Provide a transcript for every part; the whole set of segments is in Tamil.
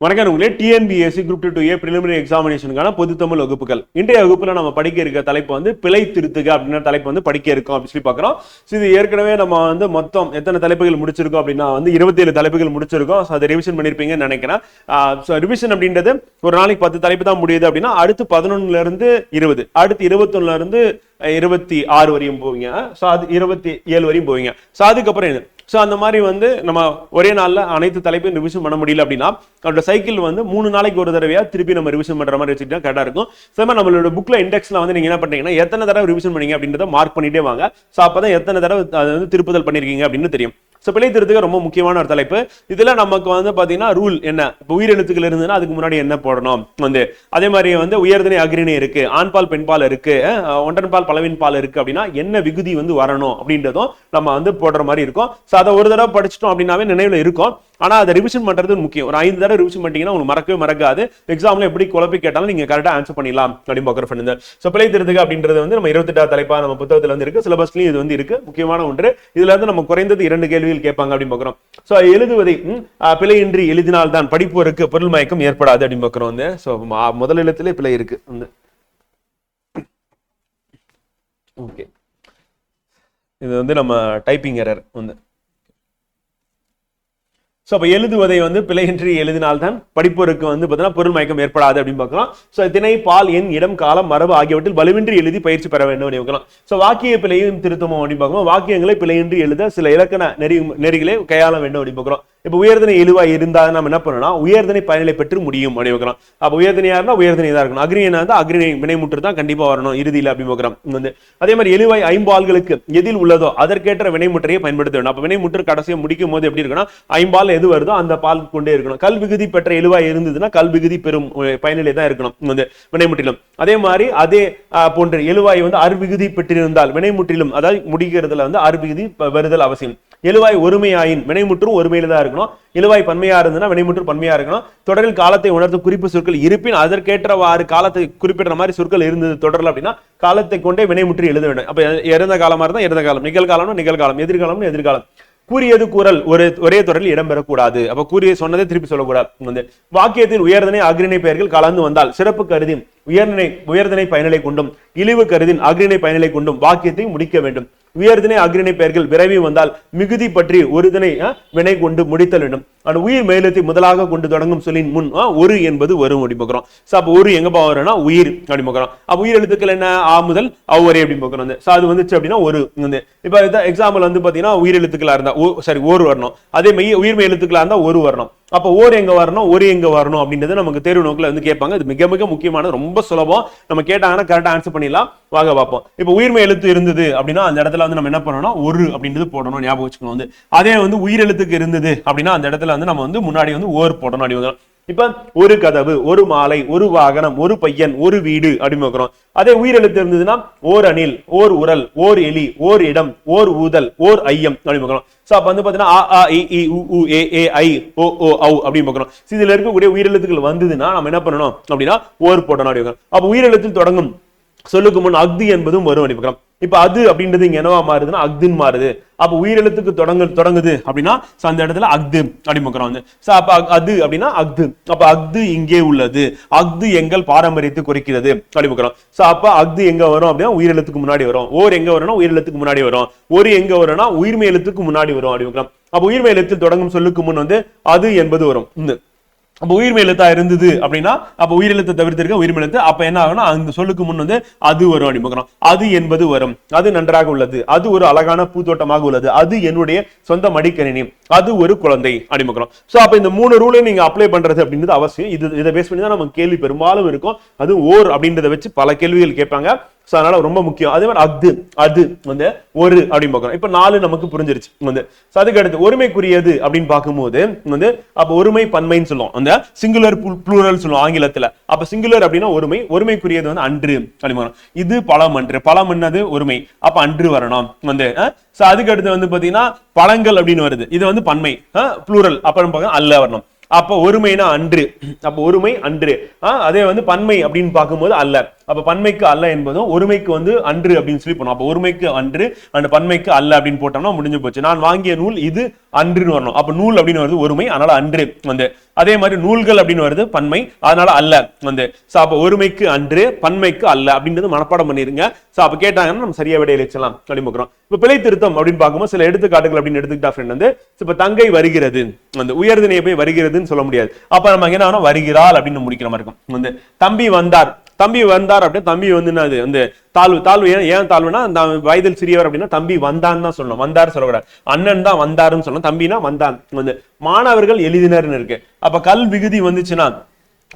வணக்கம் உங்களே TNPSC group two A preliminary எக்ஸாமினேஷனுக்கான பொது தமிழ் வகுப்புகள். இன்றைய வகுப்புல நம்ம படிக்க இருக்க தலைப்பு வந்து பிழை திருத்துக அப்படின்ற தலைப்பு வந்து படிக்க இருக்கோம் அப்படின்னு சொல்லி பார்க்குறோம். ஸோ இது ஏற்கனவே நம்ம வந்து மொத்தம் எத்தனை தலைப்புகள் முடிச்சிருக்கோம் அப்படின்னா வந்து இருபத்தி ஏழு தலைப்புகள் முடிச்சிருக்கோம். ஸோ அதை ரிவிஷன் பண்ணியிருப்பீங்கன்னு நினைக்கிறேன். ஸோ ரிவிஷன் அப்படின்றது ஒரு நாளைக்கு பத்து தலைப்பு தான் முடியுது அப்படின்னா அடுத்து பதினொன்னுல இருந்து இருபது அடுத்து இருபத்தொன்னுல இருந்து அஹ், இருபத்தி ஆறு வரையும் போவீங்க. ஸோ அது இருபத்தி ஏழு வரையும் போவீங்க. ஸோ அதுக்கப்புறம் என்ன? ஸோ அந்த மாதிரி வந்து நம்ம ஒரே நாளில் அனைத்து தலைப்பையும் ரிவிஷன் பண்ண முடியல அப்படின்னா அவரோட சைக்கிள் வந்து மூணு நாளைக்கு ஒரு தடவையாக திருப்பி நம்ம ரிவிஷன் பண்ணுற மாதிரி வச்சுக்கிட்டா கரெக்டாக இருக்கும். ஸோ நம்மளோட புக்கில் இண்டெக்ஸில் வந்து நீங்கள் என்ன பண்றீங்கன்னா எத்தனை தடவை ரிவிஷன் பண்ணீங்க அப்படின்றத மார்க் பண்ணிட்டே வாங்க. ஸோ அப்போ தான் எத்தனை தடவை அதை வந்து திருப்புதல் பண்ணியிருக்கீங்க அப்படின்னு தெரியும். ஸோ பிழை திருத்துக்கு ரொம்ப முக்கியமான ஒரு தலைப்பு. இதுல நமக்கு வந்து பாத்தீங்கன்னா ரூல் என்ன? இப்போ உயிரெழுத்துக்கள் இருந்ததுன்னா அதுக்கு முன்னாடி என்ன போடணும்? வந்து அதே மாதிரி வந்து உயர்திணை அக்ரிணை இருக்கு. ஆண்பால் பெண்பால் இருக்கு. ஒன்றன் பால் பலவின் பால் இருக்கு அப்படின்னா என்ன விகுதி வந்து வரணும் அப்படின்றதும் நம்ம வந்து போடுற மாதிரி இருக்கும். ஸோ அதை ஒரு தடவை படிச்சிட்டோம் அப்படின்னாவே நினைவில் இருக்கும். ஆனால் அதை ரிவிஷன் பண்றது முக்கியம். ஒரு ஐந்து தடவை ரிவிஷன் பண்ணிட்டீங்கன்னா உங்களுக்கு மறக்கவே மறக்காது. எக்ஸாம்ல எப்படி குழப்பி கேட்டாலும் நீங்க கரெக்டாக ஆன்சர் பண்ணிடலாம் அப்படின்னு பார்க்குற ஃப்ரெண்ட் ஸோ பிழை திருத்துக அப்படின்றது வந்து நம்ம இருபத்தெட்டாவது தலைப்பா நம்ம புத்தகத்தில் வந்து இருக்கு. சிலபஸ்லயும் இது வந்து இருக்கு. முக்கியமான ஒன்று. இதுல இருந்து நம்ம குறைந்தது இரண்டு கேள்வி கேள்விகள் கேட்பாங்க அப்படின்னு பார்க்குறோம். ஸோ எழுதுவதை பிழையின்றி எழுதினால் தான் படிப்போருக்கு பொருள் மயக்கம் ஏற்படாது அப்படின்னு பார்க்குறோம் வந்து. ஸோ முதல் எழுத்துலேயே பிழை இருக்கு வந்து. ஓகே இது வந்து நம்ம டைப்பிங் எரர் வந்து. ஸோ அப்போ எழுதுவதை வந்து பிழையின்றி எழுதினால்தான் படிப்போருக்கு வந்து பார்த்தீங்கன்னா பொருள் மயக்கம் ஏற்படாது அப்படின்னு பார்க்கலாம். ஸோ திணை பால் எண் இடம் காலம் மரபு ஆகியவற்றில் வலுவின்றி எழுதி பயிற்சி பெற வேண்டும் அப்படின்னு பார்க்கலாம். ஸோ வாக்கிய பிழையும் திருத்தமும் அப்படின்னு பார்க்கணும் வாக்கியங்களை பிழையின்றி எழுத சில இலக்கண நெறி நெறிகளை கையாள வேண்டும் அப்படின்னு பார்க்குறோம் இப்போ உயர்தனை எழுவாய் இருந்தால் நம்ம என்ன பண்ணணும்னா உயர்தனை பயனிலை பெற்று முடியும் அப்படின்னு பார்க்கலாம். அப்போ உயர்தனையாக இருந்தால் உயர்தனை தான் இருக்கணும். அக்னியனா இருந்தால் அக்னியை வினைமுற்று தான் கண்டிப்பாக வரணும். இறுதியில் அப்படின்னு பார்க்குறோம் வந்து அதே மாதிரி எழுவாய் ஐம்பால்களுக்கு எதில் உள்ளதோ அதற்கேற்ற வினைமுற்றையை பயன்படுத்த வேண்டும். அப்போ வினைமுற்று கடைசியை முடிக்கும் போது எப்படி இருக்குன்னா ஐம்பால் எது வருதோ அந்த பால் கொண்டே இருக்கணும். கல் விகுதி பெற்ற எழுவாய் இருந்ததுன்னா கல்விகுதி பெறும் பயனிலை தான் இருக்கணும். வந்து வினைமுற்றிலும். அதே மாதிரி அதே போன்ற எழுவாய் வந்து அருவிகுதி பெற்றிருந்தால் வினைமுற்றிலும் அதாவது முடிக்கிறதுல வந்து அருவிகுதி வருதல் அவசியம். எழுவாய் ஒருமையாயின் வினைமுற்றும் ஒருமையில தான் இருக்கணும். எழுவாய் பன்மையா இருந்ததுன்னா வினைமுற்று பன்மையா இருக்கணும். தொடரில் காலத்தை உணர்த்தும் குறிப்பு சொற்கள் இருப்பின் அதற்கேற்றவாறு காலத்தை குறிப்பிடுற மாதிரி சொற்கள் இருந்தது தொடரல அப்படின்னா காலத்தை கொண்டே வினைமுற்றி எழுத வேண்டும். அப்ப இறந்த காலமா இருந்தா இறந்த காலம் நிகழ்காலம்னு நிகழ்காலம் எதிர்காலம்னு எதிர்காலம். கூறியது கூறல் ஒரு ஒரே தொடரில் இடம்பெறக்கூடாது. அப்ப கூறிய சொன்னதை திருப்பி சொல்லக்கூடாது. வந்து உயர்தனை அக்ரிணை பெயர்கள் கலந்து வந்தால் சிறப்பு கருதி உயர்நிலை உயர்தனை பயனிலை கொண்டும் இழிவு கருதின் அக்ரிணை பயனிலை கொண்டும் வாக்கியத்தை முடிக்க வேண்டும். உயர்தினை அக்ரிணை பெயர்கள் விரைவி வந்தால் மிகுதி பற்றி ஒருதினை அஹ், வினை கொண்டு முடித்தல் வேண்டும். அந்த உயிர் மேலத்தை முதலாக கொண்டு தொடங்கும் சொல்லின் முன் ஒரு என்பது வரும் அப்படி பார்க்குறோம். ஸோ அப்போ ஒரு எங்கே வரும்னா உயிர் அப்படி பார்க்குறோம். அப்போ உயிர் எழுத்துக்கள் என்ன? ஆ முதல் அவ்வரே அப்படி பார்க்குறோம். வந்து ஸோ அது வந்துச்சு அப்படின்னா ஒரு வந்து. இப்போ எக்ஸாம்பிள் வந்து பார்த்தீங்கன்னா உயிர் எழுத்துக்களாக இருந்தால் ஓ சாரி ஒரு வரணும். அதே மெய் உயிர்மை எழுத்துக்களாக இருந்தால் ஒரு வரணும். அப்போ ஓர் எங்கே வரணும் ஒரு எங்கே வரணும் அப்படின்றது நமக்கு தேர்வு நோக்கில் வந்து கேட்பாங்க. இது மிக மிக முக்கியமான ரொம்ப சுலபம். நம்ம கேட்டாங்கன்னா கரெக்டாக ஆன்சர் பண்ணிடலாம். வாங்க பார்ப்போம். இப்போ உயிர்மை எழுத்து இருந்தது அப்படின்னா அந்த இடத்துல வந்து நம்ம என்ன பண்ணணும் ஒரு அப்படின்றது போடணும் ஞாபகம் வச்சுக்கணும் வந்து. அதே வந்து உயிரெழுத்துக்கு இருந்தது அப்படின்னா அந்த இடத்துல வந்து நம்ம வந்து முன்னாடி வந்து ஓர் போடணும் அப்படி இப்ப ஒரு கதவு ஒரு மாலை ஒரு வாகனம் ஒரு பையன் ஒரு வீடு அப்படின்னு பார்க்கிறோம் அதே உயிரெழுத்து இருந்ததுன்னா ஓர் அணில் ஓர் உரல் ஓர் எலி ஓர் இடம் ஓர் ஊதல் ஓர் ஐயம் அப்படின்னு பார்க்கிறோம் சோ அப்ப வந்து பாத்தீங்கன்னா ஆ ஆ இ இ உ உ ஏ ஏ ஐ ஓ ஓ ஔ அப்படின்னு பார்க்கிறோம் இதுல இருக்கக்கூடிய உயிரெழுத்துக்கள் வந்ததுன்னா நம்ம என்ன பண்ணணும் அப்படின்னா ஓர் போடணும் அப்படி அப்ப உயிரெழுத்தில் தொடங்கும் சொல்லுக்கு முன் அக்தி என்பதும் வரும் அப்படி இப்ப அது அப்படின்றது இங்க என்னவா மாறுதுன்னா அக்துன்னு மாறுது. அப்ப உயிரெழுத்துக்கு தொடங்கு தொடங்குது அப்படின்னா அந்த இடத்துல அக்து அப்படி வந்து. So அப்ப அது அப்படின்னா அக்து அப்ப அக்து இங்கே உள்ளது. அக்து எங்கள் பாரம்பரியத்தை குறிக்கிறது அப்படி பார்க்கிறோம். சோ அப்ப அக்து எங்க வரும் அப்படின்னா உயிரெழுத்துக்கு முன்னாடி வரும். ஓர் எங்க வரும்னா உயிரெழுத்துக்கு முன்னாடி வரும். ஒரு எங்க வரும்னா உயிர்மை எழுத்துக்கு முன்னாடி வரும் அப்படி அப்போ அப்ப உயிர்மை எழுத்தில் தொடங்கும் சொல்லுக்கு முன் வந்து அது என்பது வரும். இந்த அப்ப உயிர்மை எழுத்தா இருந்தது அப்படின்னா அப்ப உயிரெழுத்தை தவிர்த்திருக்க உயிர்மை எழுத்து அப்ப என்ன ஆகும்னா அந்த சொல்லுக்கு முன் வந்து அது வரும் அப்படின்னு அது என்பது வரும். அது நன்றாக உள்ளது. அது ஒரு அழகான பூத்தோட்டமாக உள்ளது. அது என்னுடைய சொந்த மடிக்கணினி. அது ஒரு குழந்தை அப்படின்னு பார்க்கிறோம். சோ அப்ப இந்த மூணு ரூலையும் நீங்க அப்ளை பண்றது அப்படின்றது அவசியம். இது இதை பேஸ் பண்ணி தான் நம்ம கேள்வி பெரும்பாலும் இருக்கும். அது ஓர் அப்படின்றத வச்சு பல கேள்விகள் கேட்பாங்க. ஸோ அதனால ரொம்ப முக்கியம். அதே மாதிரி அது அது வந்து ஒரு அப்படின்னு பார்க்கணும். இப்போ நாலு நமக்கு புரிஞ்சிருச்சு. வந்து ஸோ அதுக்கு அடுத்து ஒருமைக்குரியது அப்படின்னு பார்க்கும்போது வந்து அப்போ ஒருமை பன்மைன்னு சொல்லுவோம். அந்த சிங்குலர் ப்ளூரல் சொல்லுவோம் ஆங்கிலத்தில். அப்போ சிங்குலர் அப்படின்னா ஒருமை ஒருமைக்குரியது வந்து அன்று அப்படின்னு பார்க்கணும். இது பழம் அன்று பழம் என்னது? ஒருமை. அப்போ அன்று வரணும். வந்து ஸோ அதுக்கு அடுத்து வந்து பார்த்தீங்கன்னா பழங்கள் அப்படின்னு வருது. இது வந்து பன்மை ப்ளூரல் அப்புறம் பார்க்க அல்ல வரணும். அப்போ ஒருமைனா அன்று. அப்போ ஒருமை அன்று. அதே வந்து பன்மை அப்படின்னு பார்க்கும்போது அல்ல. அப்ப பன்மைக்கு அல்ல என்பதும் ஒருமைக்கு வந்து அன்று அப்படின்னு சொல்லி போனோம் அப்ப ஒருமைக்கு அன்று அந்த பன்மைக்கு அல்ல அப்படின்னு போட்டோம்னா முடிஞ்சு போச்சு. நான் வாங்கிய நூல் இது அன்றுன்னு வரணும். அப்ப நூல் அப்படின்னு வருது ஒருமை அதனால அன்று வந்து. அதே மாதிரி நூல்கள் அப்படின்னு வருது பன்மை அதனால அல்ல வந்து. சோ அப்ப ஒருமைக்கு அன்று பன்மைக்கு அல்ல அப்படின்றது மனப்பாடம் பண்ணிருங்க. சோ அப்ப கேட்டாங்கன்னா நம்ம சரியா விடையில வச்சலாம் அப்படின்னு பார்க்கிறோம். இப்ப பிழை திருத்தம் அப்படின்னு பார்க்கும்போது சில எடுத்துக்காட்டுகள் அப்படின்னு எடுத்துக்கிட்டா ஃப்ரெண்ட் வந்து இப்ப தங்கை வருகிறது. வந்து உயர்தினை போய் வருகிறதுன்னு சொல்ல முடியாது. அப்ப நம்ம என்ன ஆகணும், வருகிறாள் அப்படின்னு முடிக்கிற மாதிரி இருக்கும். வந்து தம்பி வந்தார். தம்பி வந்தார் அப்படின்னா தம்பி வந்து என்னது வந்து தாழ்வு தாழ்வு ஏன் ஏன் தாழ்வுனா அந்த வயதில் சிறியவர் அப்படின்னா தம்பி வந்தான்னு தான் சொல்லணும். வந்தார் சொல்லக்கூடாது. அண்ணன் தான் வந்தாருன்னு சொல்லணும். தம்பினா வந்தான். வந்து மாணவர்கள் எழுதினர்னு இருக்கு. அப்ப கல் விகுதி வந்துச்சுன்னா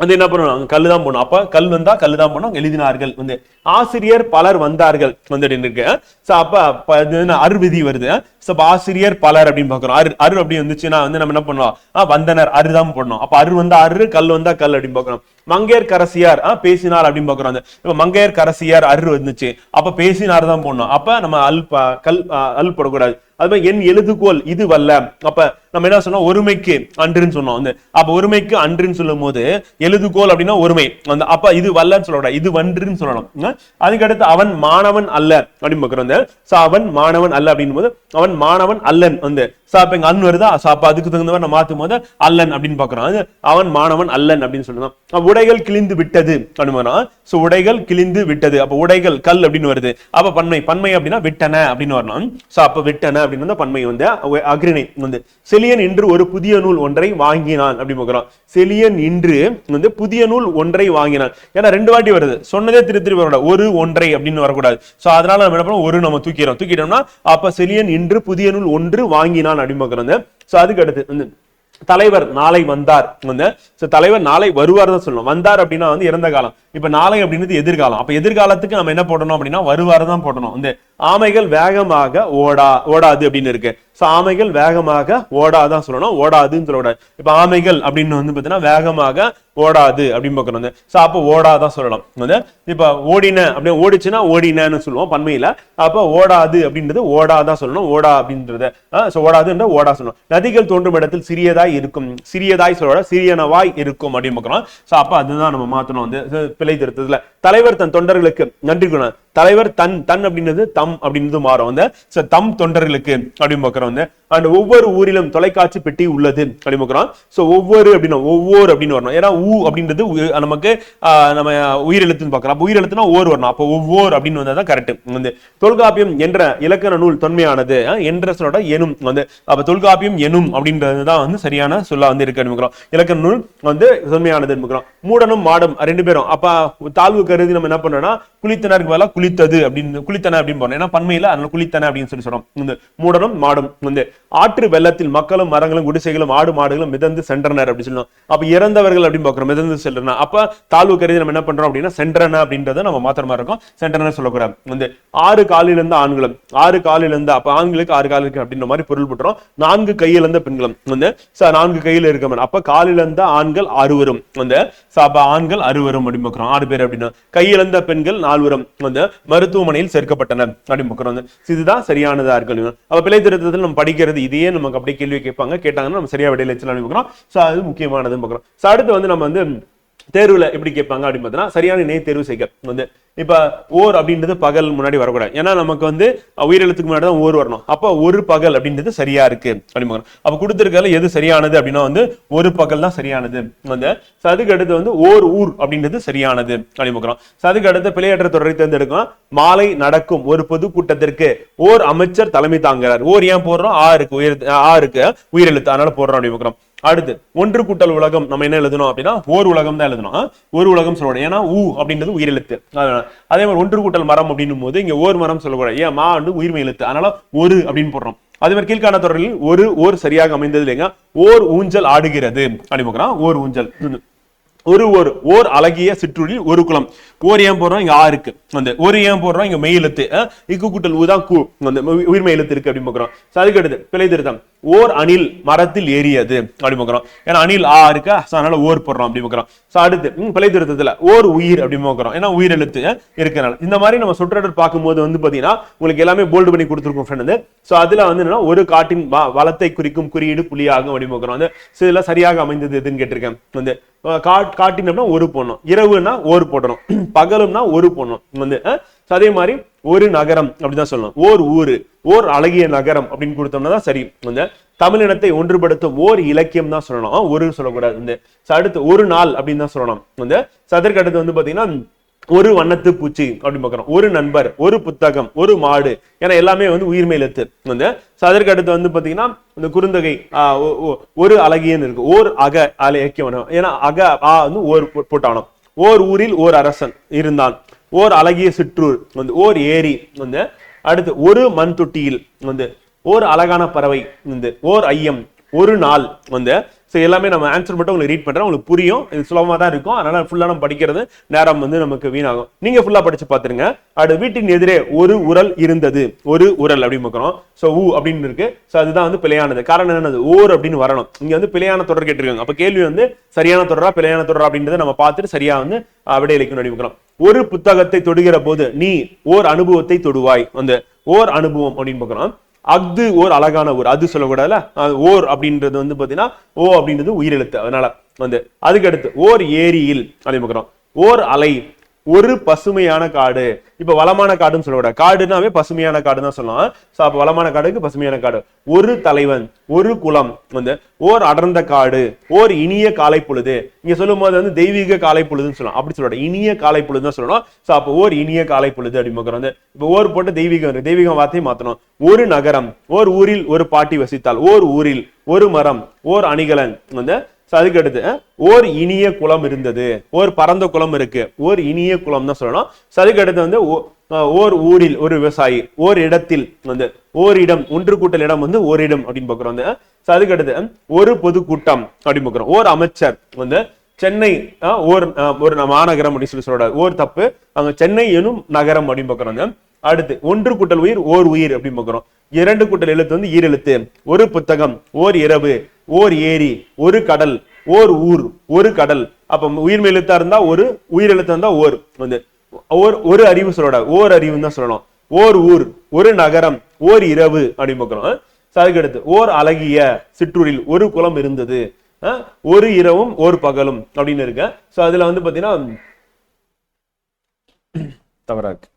வந்து என்ன பண்ணுவாங்க? கல் தான் போகணும் அப்ப கல் வந்தா கல் தான் போனோம் எழுதினார்கள். வந்து ஆசிரியர் பலர் வந்தார்கள் வந்துட்டு இருக்கு. சோ அப்ப அப்ப இது அருவிதி வருது. சோ ஆசிரியர் பலர் அப்படின்னு பாக்குறோம் அரு அரு அப்படி வந்துச்சுன்னா வந்து நம்ம என்ன பண்ணுவோம்? வந்தனர் அரு தான் போடணும். அப்ப அரு வந்தா அரு கல் வந்தா கல் அப்படின்னு பாக்குறோம் மங்கையர் கரசியார் பேசினார் அப்படின்னு பாக்குறோம் அந்த இப்ப மங்கையர் கரசியார் அரு வந்துச்சு. அப்ப பேசினார் தான் போடணும். அப்ப நம்ம அல் கல் அல் போடக்கூடாது. அது மாதிரி என் எழுதுகோல் இது வல்ல. அப்ப நம்ம என்ன சொன்னோம்? ஒருமைக்கு அன்றுன்னு சொன்னோம். வந்து அப்ப ஒருமைக்கு அன்றுன்னு சொல்லும் போது எழுதுகோல் அப்படின்னா ஒருமை. அந்த அப்ப இது வல்லன்னு சொல்லக்கூடாது. இது வன்றுன்னு சொல்லணும். அதுக்கடுத்து அவன் மாணவன் அல்ல அப்படின்னு பாக்குறோம் வந்து அவன் மாணவன் அல்ல அப்படின்னு போது அவன் மாணவன் அல்லன். வந்து சோ எங்க இங்க அன் வருதா? சோ அப்ப அதுக்கு தகுந்த மாதிரி நான் மாத்தும் போது அல்லன் அப்படின்னு பாக்குறோம் அது அவன் மாணவன் அல்லன் அப்படின்னு சொல்லணும் உடை உடைகள் கிழிந்து விட்டது. அப்படின்னு சோ உடைகள் கிழிந்து விட்டது. அப்ப உடைகள் கல் அப்படின்னு வருது. அப்ப பன்மை பன்மை அப்படின்னா விட்டன அப்படின்னு வரணும். சோ அப்ப விட்டன அப்படின்னு வந்தா பன்மை வந்து அக்ரிணை வந்து. செலியன் இன்று ஒரு புதிய நூல் ஒன்றை வாங்கினான் அப்படின்னு பார்க்கிறோம். செலியன் இன்று வந்து புதிய நூல் ஒன்றை வாங்கினான். ஏன்னா ரெண்டு வாட்டி வருது. சொன்னதே திரு திரு வரக்கூடாது. ஒரு ஒன்றை அப்படின்னு வரக்கூடாது. சோ அதனால நம்ம என்ன பண்ணோம் ஒரு நம்ம தூக்கிறோம் தூக்கிட்டோம்னா அப்ப செலியன் இன்று புதிய நூல் ஒன்று வாங்கினான் அப்படின்னு பார்க்கிறோம். சோ அதுக்கு அடுத்து தலைவர் நாளை வந்தார். வந்து தலைவர் நாளை வருவார் தான் சொல்லணும். வந்தார் அப்படின்னா வந்து இறந்த காலம். இப்ப நாளை அப்படின்றது எதிர்காலம். அப்ப எதிர்காலத்துக்கு நம்ம என்ன போடணும் அப்படின்னா வருவார் தான் போடணும். வந்து ஆமைகள் வேகமாக ஓடா ஓடாது அப்படின்னு இருக்கு. சோ ஆமைகள் வேகமாக ஓடாதான் சொல்லணும். ஓடாதுன்னு சொல்லக்கூடாது. இப்ப ஆமைகள் அப்படின்னு வந்து பாத்தீங்கன்னா வேகமாக ஓடாது அப்படின்னு பார்க்கணும். வந்து சோ அப்போ ஓடாதான் சொல்லலாம். வந்து இப்ப ஓடின அப்படியே ஓடிச்சுன்னா ஓடினன்னு சொல்லுவோம் பன்மையில. அப்ப ஓடாது அப்படின்றது ஓடாதான் சொல்லணும் ஓடா அப்படின்றத சோ ஓடாதுன்ற ஓடா சொல்லணும். நதிகள் தோன்றும் இடத்தில் சிறியதாய் இருக்கும் சிறியதாய் சொல்லோட சிறியனவாய் இருக்கும் அப்படின்னு பார்க்கணும். சோ அப்ப அதுதான் நம்ம மாத்தணும். வந்து பிழை திருத்தத்துல. தலைவர் தன் தொண்டர்களுக்கு நன்றி தலைவர் தன் தன் அப்படின்றது தம் அப்படின்றது மாறும். அந்த தம் தொண்டர்களுக்கு அப்படின்னு பார்க்கிறோம். வந்து அண்ட் ஒவ்வொரு ஊரிலும் தொலைக்காட்சி பெட்டி உள்ளது அப்படின்னு பார்க்கிறோம். சோ ஒவ்வொரு அப்படின்னா ஒவ்வொரு அப்படின்னு வரணும். ஏன்னா ஊ அப்படின்றது நமக்கு நம்ம உயிரெழுத்துன்னு பார்க்கிறோம். அப்ப உயிரெழுத்துனா ஓர் வரணும். அப்போ ஒவ்வொரு அப்படின்னு வந்தா தான் கரெக்ட் வந்து தொல்காப்பியம் என்ற இலக்கண நூல் தொன்மையானது என்ற சொல்லோட எனும். வந்து அப்ப தொல்காப்பியம் எனும் அப்படின்றது தான் வந்து சரியான சொல்ல வந்து இருக்கு பார்க்கிறோம். இலக்கண நூல் வந்து தொன்மையானது பார்க்கிறோம். மூடனும் மாடும் ரெண்டு பேரும். அப்ப தாழ்வு கருதி நம்ம என்ன பண்றோம்னா குளித்தனருக்கு பதிலா குளித்தது அப்படின்னு குளித்தன அப்படின்னு போனோம். ஏன்னா பன்மையில அதனால குளித்தன அப்படின்னு சொல்லி சொல்றோம். இந்த மூடனும் மாடும் வந்து ஆற்று வெள்ளத்தில் மக்களும் மரங்களும் குடிசைகளும் ஆடு மாடுகளும் மிதந்து சென்றனர் அப்படின்னு சொல்லணும் அப்ப இறந்தவர்கள் அப்படின்னு பாக்குறோம் மிதந்து சென்றன அப்ப தாழ்வு கருதி நம்ம என்ன பண்றோம் அப்படின்னா சென்றன அப்படின்றத நம்ம மாத்திர மாதிரி இருக்கும். சென்றன சொல்லக்கூடாது. வந்து ஆறு காலிலிருந்து இருந்த ஆண்களும் ஆறு காலிலிருந்து அப்ப ஆண்களுக்கு ஆறு காலுக்கு அப்படின்ற மாதிரி பொருள் போட்டுரும் நான்கு கையிலிருந்து பெண்களும். வந்து ச- நான்கு கையில் இருக்க அப்ப காலிலிருந்து ஆண்கள் அறுவரும். வந்து அப்ப ஆண்கள் அறுவரும் அப்படின்னு பாக்குறோம் ஆறு பேர் அப்படின்னா. கையிலிருந்த பெண்கள் நால்வரும். வந்து மருத்துவமனையில் சேர்க்கப்பட்டனர் அப்படின்னு இதுதான் சரியானதா இருக்கு அப்ப பிழை திருத்தத்தில் நம்ம படிக்கிறது இதையே நமக்கு அப்படியே கேள்வி கேட்பாங்க. கேட்டாங்கன்னா நம்ம சரியா விடையில வச்சுலாம் பார்க்கிறோம். அது முக்கியமானதுன்னு பார்க்குறோம். ஸோ அடுத்து வந்து நம்ம வந்து தேர்வுல எப்படி கேட்பாங்க அப்படின்னு பார்த்தீங்கன்னா சரியான இணைய தேர்வு செய்க. வந்து இப்ப ஓர் அப்படின்றது பகல் முன்னாடி வரக்கூடாது. ஏன்னா நமக்கு வந்து உயிரெழுத்துக்கு முன்னாடி தான் ஓர் வரணும். அப்ப ஒரு பகல் அப்படின்றது சரியா இருக்கு அப்படின்னு அப்போ கொடுத்துருக்கல எது சரியானது அப்படின்னா வந்து ஒரு பகல் தான் சரியானது. வந்து so அதுக்கு அடுத்து வந்து ஓர் ஊர் அப்படின்றது சரியானது அப்படின்னு பார்க்கிறோம் So அதுக்கு அடுத்து பிழையற்ற தொடரை தேர்ந்தெடுக்கலாம். மாலை நடக்கும் ஒரு பொது கூட்டத்திற்கு ஓர் அமைச்சர் தலைமை தாங்குறார் ஓர் ஏன் போடுறோம்? ஆ இருக்கு உயிர் ஆ இருக்கு உயிரெழுத்து. அதனால போடுறோம் அப்படின்னு அடுத்து ஒன்று கூட்டல் உலகம். நம்ம என்ன எழுதணும் அப்படின்னா ஓர் உலகம் தான் எழுதணும். ஒரு உலகம் சொல்லணும் ஏன்னா ஊ அப்படின்றது உயிரெழுத்து. அதே மாதிரி ஒன்று கூட்டல் மரம் அப்படின்னும் போது இங்க ஓர் மரம் சொல்லக்கூடாது. ஏன் மா வந்து உயிர்மை எழுத்து அதனால ஒரு அப்படின்னு போடுறோம். அதே மாதிரி கீழ்காண தொடரில் ஒரு ஓர் சரியாக அமைந்தது இல்லைங்க. ஓர் ஊஞ்சல் ஆடுகிறது. அப்படி ஓர் ஊஞ்சல். ஒரு ஒரு ஓர் அழகிய சிற்றுளில் ஒரு குளம். ஓர் ஏன் போடுறோம்? இங்க ஆ இருக்கு. வந்து ஒரு ஏன் போடுறோம்? இங்க மெய் எழுத்து இக்கு கூட்டல் ஊ தான் கூ வந்து உ- உயிர்மெய் எழுத்து இருக்கு அப்படின்னு பாக்குறோம் அதுக்கு அடுத்து பிழை திருத்தம். ஓர் அணில் மரத்தில் ஏறியது அப்படின்னு பாக்குறோம் ஏன்னா அணில் ஆ இருக்கா? அதனால ஓர் போடுறோம் அப்படி பாக்குறோம் So அடுத்து பிழை திருத்தத்துல ஓர் உயிர் அப்படின்னு பாக்குறோம் ஏன்னா உயிர் எழுத்து இருக்கிறனால. இந்த மாதிரி நம்ம சொற்றொடர் பார்க்கும்போது வந்து பாத்தீங்கன்னா உங்களுக்கு எல்லாமே போல்டு பண்ணி கொடுத்துருக்கோம் ஃப்ரெண்ட் சோ அதுல வந்து என்னன்னா ஒரு காட்டின் வ- வளத்தை குறிக்கும் குறியீடு புலியாகும் அப்படின்னு பாக்குறோம் வந்து இதெல்லாம் சரியாக அமைந்தது எதுன்னு கேட்டிருக்கேன். வந்து காட்டின் அப்படின்னா ஒரு போடணும். இரவுனா ஓர் போடணும். பகலும்னா ஒரு பொண்ணும் வந்து அதே மாதிரி ஒரு நகரம் அப்படிதான் சொல்லணும். ஓர் ஊரு ஓர் அழகிய நகரம் அப்படின்னு கொடுத்தோம்னா தான் சரி. வந்து தமிழினத்தை ஒன்றுபடுத்தும் ஓர் இலக்கியம் தான் சொல்லணும். ஒரு சொல்லக்கூடாது. வந்து அடுத்து ஒரு நாள் அப்படின்னு தான் சொல்லணும். வந்து so அதற்கு அடுத்து வந்து பாத்தீங்கன்னா ஒரு வண்ணத்து பூச்சி அப்படின்னு பார்க்கிறோம் ஒரு நண்பர் ஒரு புத்தகம் ஒரு மாடு ஏன்னா எல்லாமே வந்து உயிர்மை எழுத்து. வந்து அதற்கு அடுத்து வந்து பாத்தீங்கன்னா இந்த குறுந்தகை ஆஹ் ஒரு அழகியன்னு இருக்கு. ஓர் அக அலக்கியம் ஏன்னா அக ஆ வந்து ஓர் போ- போட்டானோம் ஓர் ஊரில் ஓர் அரசன் இருந்தான். ஓர் அழகிய சிற்றூர் வந்து ஓர் ஏரி வந்து அடுத்து ஒரு மண் தொட்டியில் வந்து ஓர் அழகான பறவை வந்து ஓர் ஐயம். ஒரு நாள் வந்து ஸோ எல்லாமே நம்ம ஆன்சர் மட்டும் உங்களுக்கு ரீட் பண்றேன். உங்களுக்கு புரியும். இது சுலபமா தான் இருக்கும். அதனால ஃபுல்லா நம்ம படிக்கிறது நேரம் வந்து நமக்கு வீணாகும். நீங்க ஃபுல்லா படிச்சு பாத்துருங்க அடுத்து வீட்டின் எதிரே ஒரு உரல் இருந்தது. ஒரு உரல் அப்படின்னு பார்க்குறோம். ஸோ ஊ அப்படின்னு இருக்கு. ஸோ அதுதான் வந்து பிழையானது. காரணம் என்னது? ஓர் அப்படின்னு வரணும். இங்க வந்து பிழையான தொடர் கேட்டிருக்காங்க. அப்ப கேள்வி வந்து சரியான தொடரா பிழையான தொடரா அப்படின்றத நம்ம பார்த்துட்டு சரியா வந்து அஹ், விடை இலக்கணம் அடிக்கிறோம் ஒரு புத்தகத்தை தொடுகிற போது நீ ஓர் அனுபவத்தை தொடுவாய். வந்து ஓர் அனுபவம் அப்படின்னு பார்க்கிறோம். அஃது ஓர் அழகான ஊர் அது சொல்லக்கூடாதுல? ஓர் அப்படின்றது வந்து பார்த்தீங்கன்னா ஓ அப்படின்றது உயிரெழுத்து. அதனால வந்து அதுக்கு அடுத்து ஓர் ஏரியில் அப்படின்னு பார்க்குறோம். ஓர் அலை ஒரு பசுமையான காடு. இப்ப வளமான காடுன்னு சொல்லக்கூடாது காடுனாவே பசுமையான காடு தான் சொல்லலாம். சோ அப்ப வளமான காடுக்கு பசுமையான காடு. ஒரு தலைவன் ஒரு குளம் வந்து ஓர் அடர்ந்த காடு ஓர் இனிய காலை பொழுது. இங்க சொல்லும் போது வந்து தெய்வீக காலை பொழுதுன்னு சொல்லலாம். அப்படி சொல்லக்கூடாது இனிய காலை பொழுது தான் சொல்லணும். சோ அப்போ ஓர் இனிய காலை பொழுது அப்படின்னு வந்து இப்போ ஓர் போட்டு தெய்வீகம் இருக்கு. தெய்வீகம் வார்த்தையை மாத்தணும். ஒரு நகரம் ஓர் ஊரில் ஒரு பாட்டி வசித்தால் ஓர் ஊரில் ஒரு மரம் ஓர் அணிகலன் வந்து So அதுக்கு அடுத்து ஓர் இனிய குளம் இருந்தது. ஓர் பரந்த குளம் இருக்கு. ஓர் இனிய குளம் தான் சொல்லணும். So அதுக்கு அடுத்து வந்து ஓ- ஓர் ஊரில் ஒரு விவசாயி ஓர் இடத்தில் வந்து ஓர் இடம் ஒன்று கூட்டல் இடம் வந்து ஓர் இடம் அப்படின்னு பார்க்குறோம் வந்து So அதுக்கு அடுத்து ஒரு பொதுக்கூட்டம் அப்படின்னு பார்க்குறோம். ஓர் அமைச்சர் வந்து சென்னை ஓர் ஒரு மாநகரம் அப்படின்னு சொல்லி சொல்றாரு. ஓர் தப்பு. அங்க சென்னை எனும் நகரம் அப்படின்னு பார்க்குறோம் வந்து. அடுத்து ஒன்று கூட்டல் உயிர் ஓர் உயிர் அப்படின்னு பார்க்குறோம். இரண்டு கூட்டல் எழுத்து வந்து ஈரெழுத்து. ஒரு புத்தகம் ஓர் இரவு. ஓர் ஏரி ஒரு கடல் ஓர் ஊர் ஒரு கடல். அப்ப உயிர் எழுத்தா இருந்தா ஒரு உயிர் எழுத்தா இருந்தா ஓர். வந்து ஓர் ஒரு அறிவு சொல்லக்கூடாது ஓர் அறிவுன்னு தான் சொல்லணும். ஓர் ஊர் ஒரு நகரம் ஓர் இரவு அப்படின்னு பார்க்கணும். அதுக்கடுத்து அடுத்து ஓர் அழகிய சிற்றூரில் ஒரு குளம் இருந்தது. ஒரு இரவும் ஒரு பகலும் அப்படின்னு இருக்க. சோ அதுல வந்து பாத்தீங்கன்னா தவறா இருக்கு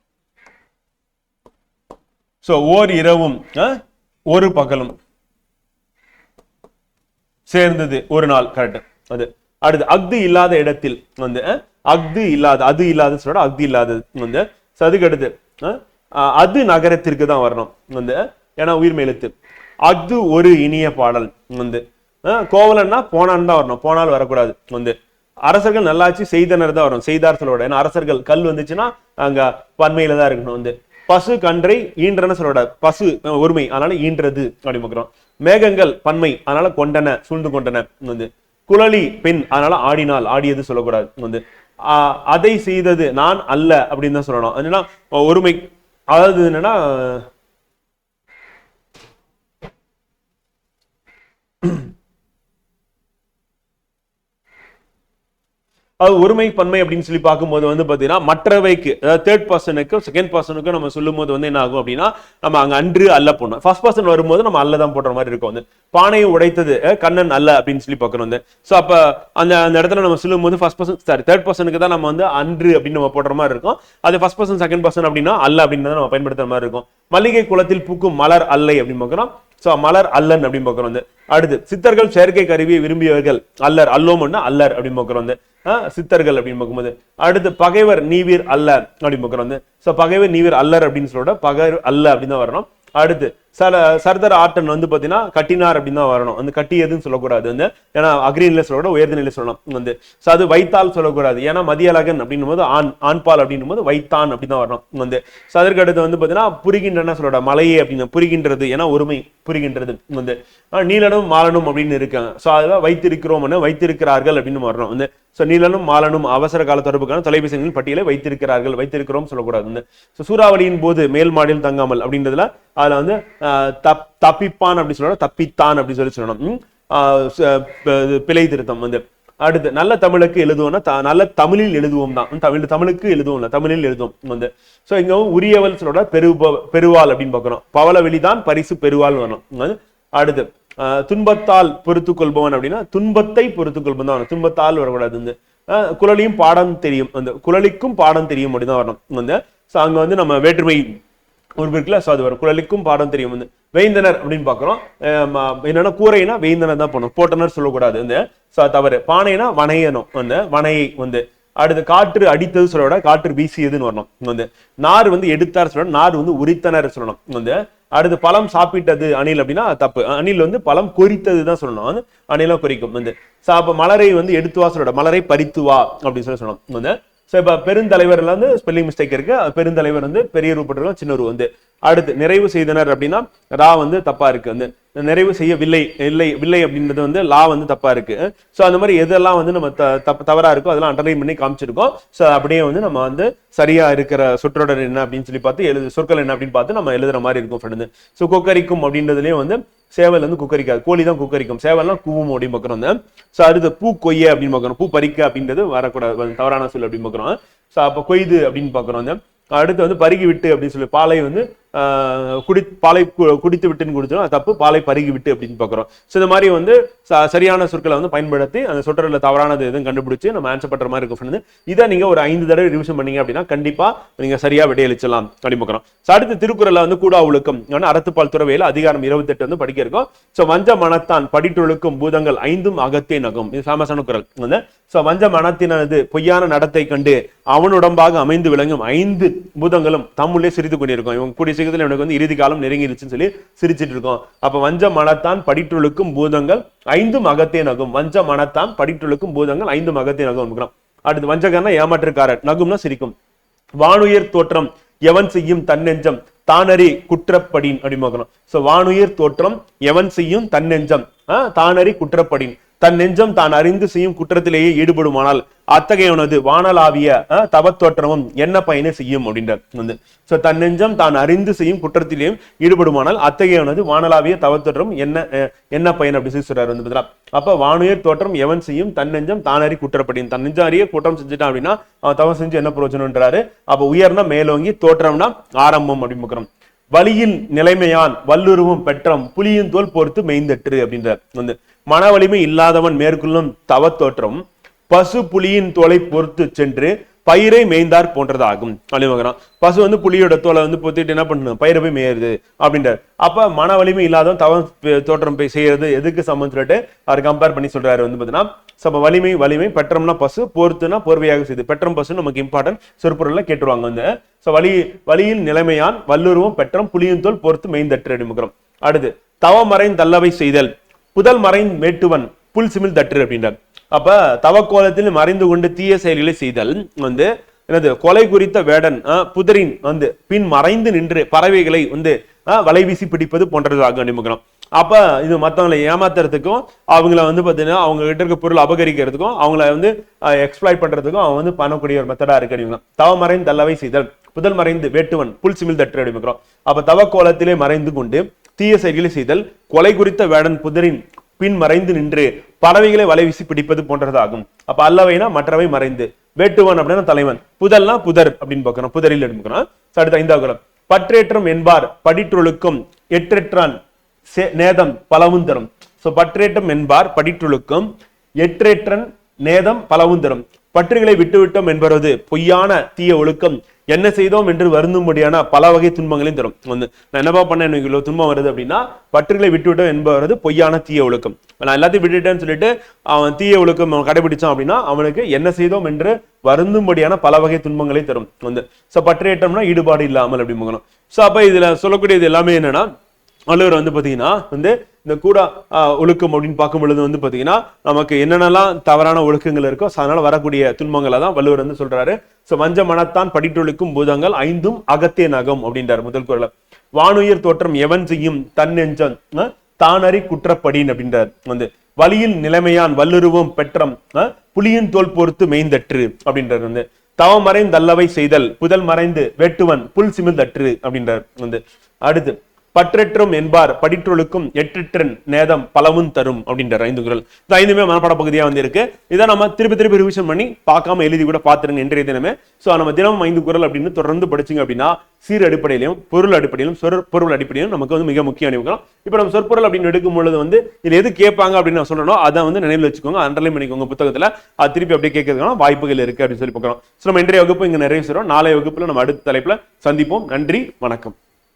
சோ ஓர் இரவும் ஒரு பகலும். சேர்ந்தது ஒரு நாள் கரெக்ட் அது அடுத்து அக்து இல்லாத இடத்தில் வந்து அஹ், அக்து இல்லாத அது இல்லாத சொல்ற அக்து இல்லாதது வந்து so அடுத்து அது நகரத்திற்கு தான் வரணும் வந்து ஏன்னா உயிர் எழுத்து அஃது ஒரு இனிய பாடல் வந்து கோவலன்னா போனான்னு தான் வரணும் போனால் வரக்கூடாது வந்து. அரசர்கள் நல்லாச்சு செய்தனர் தான் வரும் செய்தார் சொல்லோட ஏன்னா அரசர்கள் கல் வந்துச்சுன்னா அங்க பன்மையில தான் இருக்கணும் வந்து. பசு கன்றை ஈன்றன சொல்லோட பசு ஒருமை அதனால ஈன்றது அப்படி பார்க்குறோம். மேகங்கள் பன்மை அதனால கொண்டன சூழ்ந்து கொண்டன. வந்து குழலி பெண் அதனால ஆடினால் ஆடியது சொல்லக்கூடாது. வந்து ஆஹ், அதை செய்தது நான் அல்ல அப்படின்னு தான் சொல்லணும். என்னன்னா ஒருமை அதாவது என்னன்னா அது ஒருமை பன்மை அப்படின்னு சொல்லி பார்க்கும்போது வந்து பார்த்தீங்கன்னா மற்றவைக்கு அதாவது தேர்ட் பர்சனுக்கும் செகண்ட் பர்சனுக்கு நம்ம சொல்லும் போது வந்து என்ன ஆகும் அப்படின்னா நம்ம அங்க அன்று அல்ல போடணும். ஃபர்ஸ்ட் பர்சன் வரும்போது நம்ம அல்ல தான் போடுற மாதிரி இருக்கும். வந்து பானையை உடைத்தது கண்ணன் அல்ல அப்படின்னு சொல்லி பார்க்கணும் வந்து. ஸோ அப்ப அந்த அந்த இடத்துல நம்ம சொல்லும் போது ஃபர்ஸ்ட் பர்சன் சாரி தேர்ட் பர்சனுக்கு தான் நம்ம வந்து அன்று அப்படின்னு நம்ம போடுற மாதிரி இருக்கும். அது ஃபர்ஸ்ட் பர்சன் செகண்ட் பர்சன் அப்படின்னா அல்ல அப்படின்னு தான் நம்ம பயன்படுத்துற மாதிரி இருக்கும். மல்லிகை குளத்தில் பூக்கும் மலர் அல்லை அப்படின்னு பார்க்கிறோம் சோ மலர் அல்லன் அப்படின்னு பார்க்குறோம் வந்து. அடுத்து சித்தர்கள் செயற்கை கருவியை விரும்பியவர்கள் அல்லர் அல்லோம்னா அல்லர் அப்படின்னு பார்க்குறோம் வந்து. சித்தர்கள் அப்படின்னு பார்க்கும்போது அடுத்து பகைவர் நீவீர் அல்ல அப்படின்னு பார்க்குறோம் வந்து. ஸோ பகைவர் நீவீர் அல்லர் அப்படின்னு சொல்லிட்டு பகைவர் அல்ல அப்படின்னு தான் வரணும். அடுத்து சில சர்தர் ஆட்டன் வந்து பார்த்தீங்கன்னா கட்டினார் அப்படின்னு தான் வரணும். அந்த கட்டியதுன்னு சொல்லக்கூடாது. வந்து ஏன்னா அக்ரி சொல்லக்கூடாது உயர்ந்த நிலை சொல்லணும். வந்து ஸோ அது வைத்தால் சொல்லக்கூடாது. ஏன்னா மதியழகன் அப்படின்னும் போது ஆண் ஆண்பால் அப்படின்னும் போது வைத்தான் அப்படின்னு தான் வரணும். வந்து ஸோ அதற்கு அடுத்து வந்து பார்த்தீங்கன்னா புரிகின்றன சொல்லோட மலையே அப்படின்னு புரிகின்றது ஏன்னா ஒருமை புரிகின்றது. வந்து நீலனும் மாலனும் அப்படின்னு இருக்காங்க. ஸோ அதெல்லாம் வைத்திருக்கிறோம் வைத்திருக்கிறார்கள் அப்படின்னு வரணும். வந்து ஸோ நீலனும் மாலனும் அவசர கால தொடர்புக்கான தொலைபேசிகளின் பட்டியலை வைத்திருக்கிறார்கள். வைத்திருக்கிறோம் சொல்லக்கூடாது. வந்து ஸோ சூறாவளியின் போது மேல் மாடியில் தங்காமல் அப்படின்றதுல அதுல வந்து ஆஹ், தப் தப்பிப்பான் அப்படி சொல்லணும் தப்பித்தான் அப்படின்னு சொல்லி சொல்லணும். பிழை திருத்தம் வந்து. அடுத்து நல்ல தமிழுக்கு எழுதுவோம்னா நல்ல தமிழில் எழுதுவோம் தான். தமிழ் தமிழுக்கு எழுதுவோம்ல தமிழில் எழுதுவோம் வந்து. ஸோ இங்க உரியவள் சொல்லோட பெரு பெருவாள் அப்படின்னு பார்க்குறோம். பவள வெளிதான் பரிசு பெருவாள் வரணும். வந்து அடுத்து ஆஹ் துன்பத்தால் பொறுத்து கொள்பவன் அப்படின்னா துன்பத்தை பொறுத்து கொள்பவன் தான் வரணும். துன்பத்தால் வரக்கூடாது வந்து. குழலியும் பாடம் தெரியும். அந்த குழலிக்கும் பாடம் தெரியும் அப்படின்னு தான் வரணும். வந்து ஸோ அங்க வந்து நம்ம வேற்றுமை ஒரு இருக்குல்ல ஸோ அது வரும். குழலிக்கும் பாடம் தெரியும். வந்து வேந்தனர் அப்படின்னு பார்க்குறோம். என்னன்னா கூரைனா வேந்தனர் தான் போகணும் போட்டனர் சொல்லக்கூடாது. வந்து ஸோ தவறு. பானைனா வனையணும் வந்து வனையை வந்து அடுத்து காற்று அடித்தது சொல்லக்கூட காற்று வீசியதுன்னு வரணும். வந்து நார் வந்து எடுத்தார் சொல்லணும். நார் வந்து உரித்தனர் சொல்லணும். வந்து அடுத்து பழம் சாப்பிட்டது அணில் அப்படின்னா தப்பு. அணில் வந்து பழம் கொறித்தது தான் சொல்லணும். வந்து அணிலாம் கொறிக்கும் வந்து ஸோ அப்போ மலரை வந்து எடுத்து வா சொல்லக்கூடாது. மலரை பறித்து வா அப்படின்னு சொல்லி சொல்லணும். வந்து ஸோ இப்போ பெருந்தலைவரில் வந்து ஸ்பெல்லிங் மிஸ்டேக் இருக்கு. பெருந்தலைவர் வந்து பெரிய ரூபட்டிருக்கும் சின்ன ரூ வந்து. அடுத்து நிறைவு செய்தனர் அப்படின்னா ரா வந்து தப்பா இருக்கு வந்து. நிறைவு செய்யவில்லை இல்லை வில்லை அப்படின்றது வந்து லா வந்து தப்பா இருக்கு. ஸோ அந்த மாதிரி எதெல்லாம் வந்து நம்ம த- தவறா இருக்கோ அதெல்லாம் அண்டர்லைன் பண்ணி காமிச்சிருக்கோம். ஸோ அப்படியே வந்து நம்ம வந்து சரியா இருக்கிற சொற்றொடர் என்ன அப்படின்னு சொல்லி பார்த்து எழுது சொற்கள் என்ன அப்படின்னு பார்த்து நம்ம எழுதுற மாதிரி இருக்கும் ஃப்ரெண்டு ஸோ கொக்கரிக்கும் அப்படின்றதுலயும் வந்து சேவல் வந்து குக்கரிக்காது. கோழி தான் குக்கரிக்கும். சேவல்லாம் கூவும் அப்படின்னு பார்க்குறோம். வந்து ஸோ அடுத்து பூ கொய்ய அப்படின்னு பார்க்குறோம். பூ பறிக்க அப்படின்றது வரக்கூடாது. தவறான சொல் அப்படின்னு பார்க்குறோம். ஸோ அப்போ கொய்து அப்படின்னு பார்க்குறோம். அடுத்து வந்து பருகி விட்டு அப்படின்னு சொல்லி பாலை வந்து குடி பாலை குடித்து விட்டுன்னு குடிச்சோம் அது தப்பு. பாலை பருகி விட்டு அப்படின்னு பார்க்குறோம். ஸோ இந்த மாதிரி வந்து சரியான சொற்களை வந்து பயன்படுத்தி அந்த சொற்றொடரில் தவறானது எதுவும் கண்டுபிடிச்சு நம்ம ஆன்சர் பண்ற மாதிரி இருக்கும் ஃப்ரெண்டு. இதை நீங்க ஒரு ஐந்து தடவை ரிவிஷன் பண்ணீங்க அப்படின்னா கண்டிப்பா நீங்க சரியா விடையளிச்சலாம் அப்படின்னு பார்க்குறோம். ஸோ அடுத்து திருக்குறளில் வந்து கூடா ஒழுக்கம் ஏன்னா அறத்துப்பால் துறவையில் அதிகாரம் இருபத்தெட்டு வந்து படிக்க இருக்கோம். ஸோ வஞ்ச மனத்தான் படிட்டொழுக்கும் பூதங்கள் ஐந்தும் அகத்தே நகும் இது ஃபேமஸான குரல். வந்து ஸோ வஞ்ச மனத்தினது பொய்யான நடத்தை கண்டு அவனுடம்பாக அமைந்து விளங்கும் ஐந்து பூதங்களும் தம்முள்ளே சிரித்து கொண்டிருக்கும். இவங்க கூடிய சீக்கிரத்தில் எனக்கு வந்து இறுதி காலம் நெருங்கிருச்சுன்னு சொல்லி சிரிச்சிட்டு இருக்கோம். அப்ப வஞ்ச மனத்தான் படிட்டுழுக்கும் பூதங்கள் ஐந்து மகத்தே நகும். வஞ்ச மனத்தான் படிட்டுழுக்கும் பூதங்கள் ஐந்து மகத்தே நகும் அடுத்து வஞ்சகன்னா ஏமாற்றுக்காரர். நகும்னா சிரிக்கும். வானுயர் தோற்றம் எவன் செய்யும் தன்னெஞ்சம்? தானறி குற்றப்படின் அப்படின்னு பார்க்கணும். சோ வானுயிர் தோற்றம் எவன் செய்யும் தன்னெஞ்சம்? ஆஹ், தானறி குற்றப்படின். தன் நெஞ்சம் தான் அறிந்து செய்யும் குற்றத்திலேயே ஈடுபடுமானால் அத்தகையவனது வானலாவிய ஆஹ், தவத்தோற்றமும் என்ன பயனை செய்யும் அப்படின்றது வந்து சோ தன் நெஞ்சம் தான் அறிந்து செய்யும் குற்றத்திலேயும் ஈடுபடுமானால் அத்தகையவனது வானலாவிய தவத்தோற்றம் என்ன என்ன பயன் அப்படின்னு சொல்லி சொல்றாரு வந்து பார்த்தீங்களா அப்ப வானுயர் தோற்றம் எவன் செய்யும்? தன் நெஞ்சம் தானறி குற்றப்படியும். தன் நெஞ்சம் அறிய குற்றம் செஞ்சுட்டான் அப்படின்னா அவன் தவம் செஞ்சு என்ன பிரயோஜனம்ன்றாரு? அப்ப உயர்னா மேலோங்கி தோற்றம்னா ஆரம்பம் அப்படின்னு வழியின் நிலைமையான் வல்லுருவும் பெற்றம் புலியின் தோல் பொறுத்து மெய்ந்தற்று அப்படின்றார். வந்து மன வலிமை இல்லாதவன் மேற்கொள்ளும் தவத்தோற்றம் பசு புலியின் தோலை பொறுத்து சென்று பயிரை மேய்ந்தார் போன்றதாகும். அழிவகிறான் பசு வந்து புலியோட தோலை வந்து பொத்திட்டு என்ன பண்ணணும்? பயிரை போய் மேயுது அப்படின்றார். அப்ப மன வலிமை இல்லாதவன் தவம் தோற்றம் போய் செய்யறது எதுக்கு சம்மந்தம் சொல்லிட்டு அவர் கம்பேர் பண்ணி சொல்றாரு வந்து பாத்தீங்கன்னா சம வலிமை வலிமை பெற்றம்னா பசு பொறுத்துனா போர்வையாக செய்து. பெற்றம் பசு நமக்கு இம்பார்ட்டன்ட் சொற்பொருள்ல கேட்டுருவாங்க வந்து. சோ வலி வலியின் நிலைமையான் வல்லுருவம் பெற்றம் புலியின் தோல் பொறுத்து மெய்ந்தற்று அப்படிங்கிறோம் அடுத்து தவமறைந் தள்ளவை செய்தல். புதல் மறைந்த மேட்டுவன் புல் சிமிழ் தற்று அப்படின்றார். அப்ப தவக்கோலத்தில் மறைந்து கொண்டு தீய செயல்களை செய்தல் வந்து என்னது கொலை குறித்த வேடன் புதரின் வந்து பின் மறைந்து நின்று பறவைகளை வந்து வலை வீசி பிடிப்பது போன்றதாக அனுமதிக்கிறோம் அப்ப இது மத்தவங்களை ஏமாத்துறதுக்கும் அவங்கள வந்து பாத்தீங்கன்னா அவங்க கிட்ட இருக்க பொருள் அபகரிக்கிறதுக்கும் அவங்கள வந்து எக்ஸ்பிளைட் பண்றதுக்கும் அவன் வந்து பண்ணக்கூடிய ஒரு மெத்தடா இருக்கு அப்படிங்களா தவமறைந்து தள்ளவை செய்தல் புதல் மறைந்து வேட்டுவன் புல் சிமிழ் தற்று அப்படிங்கிறோம் அப்ப தவக்கோலத்திலே மறைந்து கொண்டு தீய செயல்களை செய்தல் கொலை குறித்த வேடன் புதரின் பின் மறைந்து நின்று பறவைகளை வலை வீசி பிடிப்பது போன்றதாகும். அப்ப அல்லவைனா மற்றவை மறைந்து. வேட்டுவன் அப்படின்னா தலைவன். புதல்னா புதர் அப்படின்னு பார்க்கணும். புதரில் எடுக்கிறோம் அடுத்த ஐந்தாவது பற்றேற்றம் என்பார் படிற்றொழுக்கும் எற்றெற்றான் சே- நேதம் பலவும் தரும். சோ பற்றேற்றம் என்பார் படிற்றொழுக்கும் எற்றேற்றன் நேதம் பலவும் தரும். பற்றுகளை விட்டுவிட்டோம் என்பது பொய்யான தீய ஒழுக்கம் என்ன செய்தோம் என்று வருந்தும்படியான பல வகை துன்பங்களையும் தரும். வந்து நான் என்னப்பா பண்ணேன்? எனக்கு இவ்வளோ துன்பம் வருது அப்படின்னா பற்றுகளை விட்டுவிட்டோம் என்பது பொய்யான தீய ஒழுக்கம். நான் எல்லாத்தையும் விட்டுட்டேன்னு சொல்லிட்டு அவன் தீய ஒழுக்கம் அவன் கடைபிடிச்சான் அப்படின்னா அவனுக்கு என்ன செய்தோம் என்று வருந்தும்படியான பல வகை துன்பங்களை தரும். வந்து ஸோ பற்றேற்றம்னா ஈடுபாடு இல்லாமல் அப்படி போகணும் ஸோ அப்போ இதில் சொல்லக்கூடியது எல்லாமே என்னன்னா வள்ளுவர் வந்து பார்த்தீங்கன்னா வந்து இந்த கூட ஆஹ், ஒழுக்கம் அப்படின்னு பார்க்கும் பொழுது வந்து பாத்தீங்கன்னா நமக்கு என்னென்னலாம் தவறான ஒழுக்கங்கள் இருக்கோ அதனால வரக்கூடிய துன்பங்களை தான் வள்ளுவர் வந்து சொல்றாரு. சோ வஞ்ச மனத்தான் படிட்டொழுக்கும் பூதங்கள் ஐந்தும் அகத்தே நகம் அப்படின்றார் முதல் குரல வானுயிர் தோற்றம் எவன் செய்யும்? தன் நெஞ்சம் தானறி குற்றப்படின் அப்படின்றார் வந்து. வழியில் நிலைமையான் வல்லுருவம் பெற்றம் ஆஹ், புலியின் தோல் பொறுத்து மெய்ந்தற்று அப்படின்றார் வந்து. தவம் மறைந்தல்லவை செய்தல் புதல் மறைந்து வெட்டுவன் புல் சிமிழ்ந்தற்று அப்படின்றார் வந்து. அடுத்து பற்றற்றும் என்பார் படிற்றொழுக்கும் எற்றற்றன் நேதம் பலவும் தரும் அப்படின்ற ஐந்து குரல். இந்த ஐந்துமே மனப்பாட பகுதியாக வந்து இருக்கு இதை நம்ம திருப்பி திருப்பி ரிவிஷன் பண்ணி பார்க்காம எழுதி கூட பார்த்துருங்க இன்றைய தினமே. ஸோ நம்ம தினம் ஐந்து குரல் அப்படின்னு தொடர்ந்து படிச்சீங்க அப்படின்னா சீர் அடிப்படையிலும் பொருள் அடிப்படையிலும் சொற் பொருள் அடிப்படையிலும் நமக்கு வந்து மிக முக்கியம் அணிவுக்கலாம் இப்போ நம்ம சொற்பொருள் அப்படின்னு எடுக்கும் பொழுது வந்து இதில் எது கேட்பாங்க அப்படின்னு நான் சொல்றேனோ அதை வந்து நினைவில் வச்சுக்கோங்க. அண்டர்லைன் பண்ணிக்கோங்க புத்தகத்தில். அது திருப்பி அப்படியே கேட்கறதுக்கான வாய்ப்புகள் இருக்கு அப்படின்னு சொல்லி பார்க்கலாம் ஸோ நம்ம இன்றைய வகுப்பு இங்கே நிறைவு சொல்கிறோம் நாளைய வகுப்பில் நம்ம அடுத்த தலைப்பில் சந்திப்போம். நன்றி. வணக்கம்.